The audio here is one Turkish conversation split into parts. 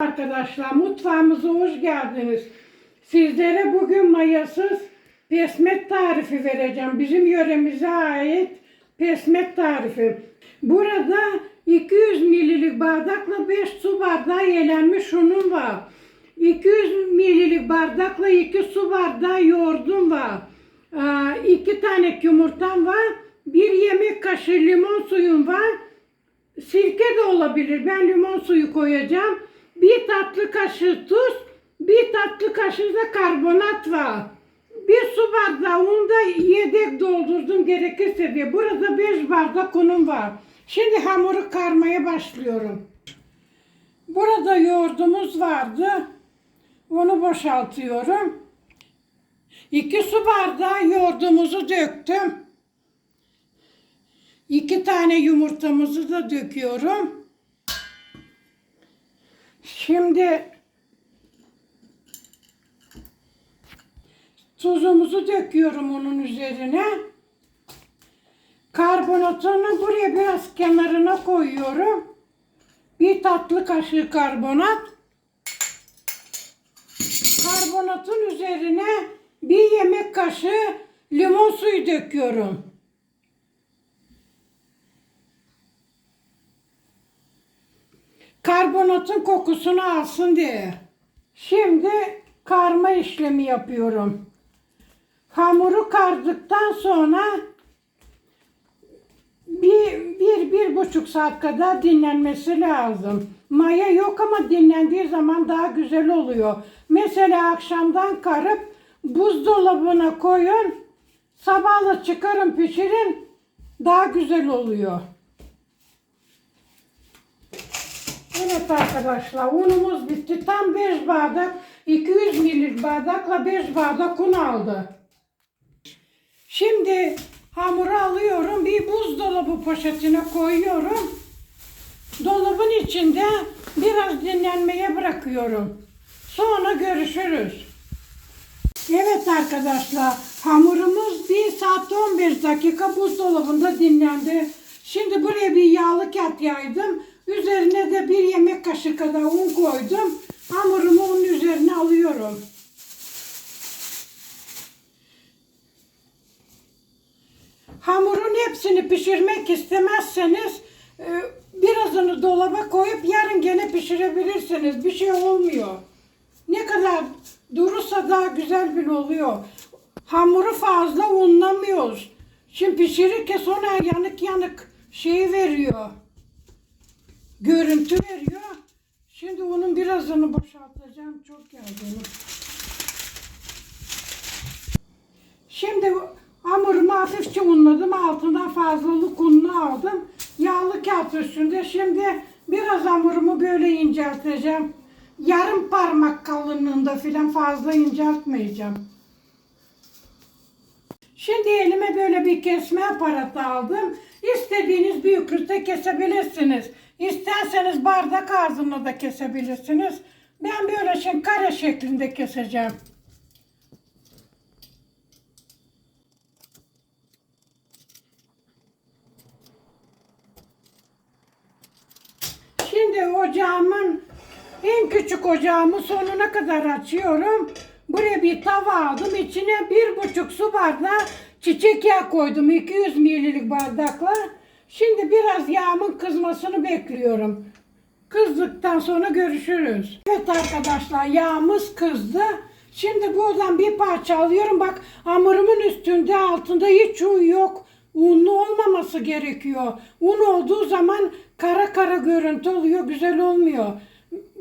Arkadaşlar mutfağımıza hoş geldiniz. Sizlere bugün mayasız pesmet tarifi vereceğim. Bizim yöremize ait pesmet tarifi. Burada 200 mililik bardakla 5 su bardağı yelenmiş unum var. 200 mililik bardakla 2 su bardağı yoğurdum var. 2 tane yumurtam var. 1 yemek kaşığı limon suyum var. Sirke de olabilir. Ben limon suyu koyacağım. Bir tatlı kaşığı tuz, bir tatlı kaşığı da karbonat var. Bir su bardağı un da yedek doldurdum gerekirse diye. Burada 5 bardak unum var. Şimdi hamuru karmaya başlıyorum. Burada yoğurdumuz vardı. Onu boşaltıyorum. 2 su bardağı yoğurdumuzu döktüm. İki tane yumurtamızı da döküyorum. Şimdi tuzumuzu döküyorum onun üzerine. Karbonatını buraya biraz kenarına koyuyorum. Bir tatlı kaşığı karbonat. Karbonatın üzerine bir yemek kaşığı limon suyu döküyorum. Karbonatın kokusunu alsın diye. Şimdi karma işlemi yapıyorum. Hamuru kardıktan sonra bir, bir, bir buçuk saat kadar dinlenmesi lazım. Maya yok ama dinlendiği zaman daha güzel oluyor. Mesela akşamdan karıp buzdolabına koyun. Sabahla çıkarın pişirin. Daha güzel oluyor. Evet arkadaşlar unumuz bitti. Tam 5 bardak 200 mililitre bardakla 5 bardak un aldı. Şimdi hamuru alıyorum. Bir buzdolabı poşetine koyuyorum. Dolabın içinde biraz dinlenmeye bırakıyorum. Sonra görüşürüz. Evet arkadaşlar hamurumuz 1 saat 15 dakika buzdolabında dinlendi. Şimdi buraya bir yağlı kağıt yaydım. Üzerine de bir yemek kaşığı kadar un koydum. Hamurumu onun üzerine alıyorum. Hamurun hepsini pişirmek istemezseniz e, birazını dolaba koyup yarın gene pişirebilirsiniz. Bir şey olmuyor. Ne kadar durursa daha güzel bile oluyor. Hamuru fazla unlamıyoruz. Şimdi pişirirken sonra yanık yanık şeyi veriyor görüntü veriyor. Şimdi onun birazını boşaltacağım. Çok geldi. Şimdi hamurumu hafifçe unladım. Altından fazlalık ununu aldım. Yağlı kağıt üstünde. Şimdi biraz hamurumu böyle incelteceğim. Yarım parmak kalınlığında filan fazla inceltmeyeceğim. Şimdi elime böyle bir kesme aparatı aldım. İstediğiniz büyüklükte kesebilirsiniz. İsterseniz bardak ağzına da kesebilirsiniz. Ben böyle şey kare şeklinde keseceğim. Şimdi ocağımın en küçük ocağımı sonuna kadar açıyorum. Buraya bir tava aldım. İçine bir buçuk su bardağı çiçek yağı koydum. 200 milililik bardakla. Şimdi biraz yağımın kızmasını bekliyorum. Kızdıktan sonra görüşürüz. Evet arkadaşlar yağımız kızdı. Şimdi buradan bir parça alıyorum. Bak hamurumun üstünde altında hiç un yok. Unlu olmaması gerekiyor. Un olduğu zaman kara kara görüntü oluyor. Güzel olmuyor.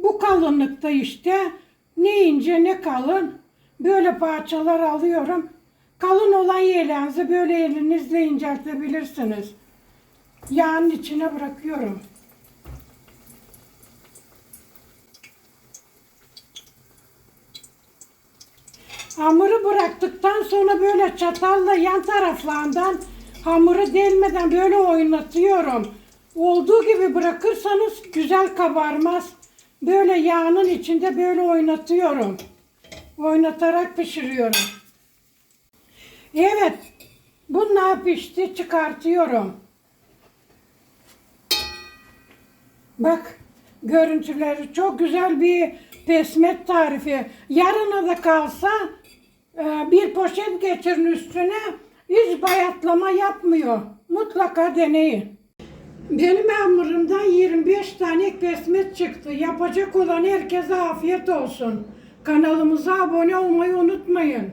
Bu kalınlıkta işte ne ince ne kalın. Böyle parçalar alıyorum. Kalın olan yerlerinizi böyle elinizle inceltebilirsiniz yağın içine bırakıyorum. Hamuru bıraktıktan sonra böyle çatalla yan taraflarından hamuru delmeden böyle oynatıyorum. Olduğu gibi bırakırsanız güzel kabarmaz. Böyle yağının içinde böyle oynatıyorum. Oynatarak pişiriyorum. Evet. Bunlar pişti çıkartıyorum. Bak görüntüleri. Çok güzel bir pesmet tarifi. Yarına da kalsa e, bir poşet getirin üstüne. Hiç bayatlama yapmıyor. Mutlaka deneyin. Benim hamurumdan 25 tane pesmet çıktı. Yapacak olan herkese afiyet olsun. Kanalımıza abone olmayı unutmayın.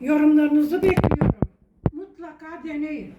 Yorumlarınızı bekliyorum. Mutlaka deneyin.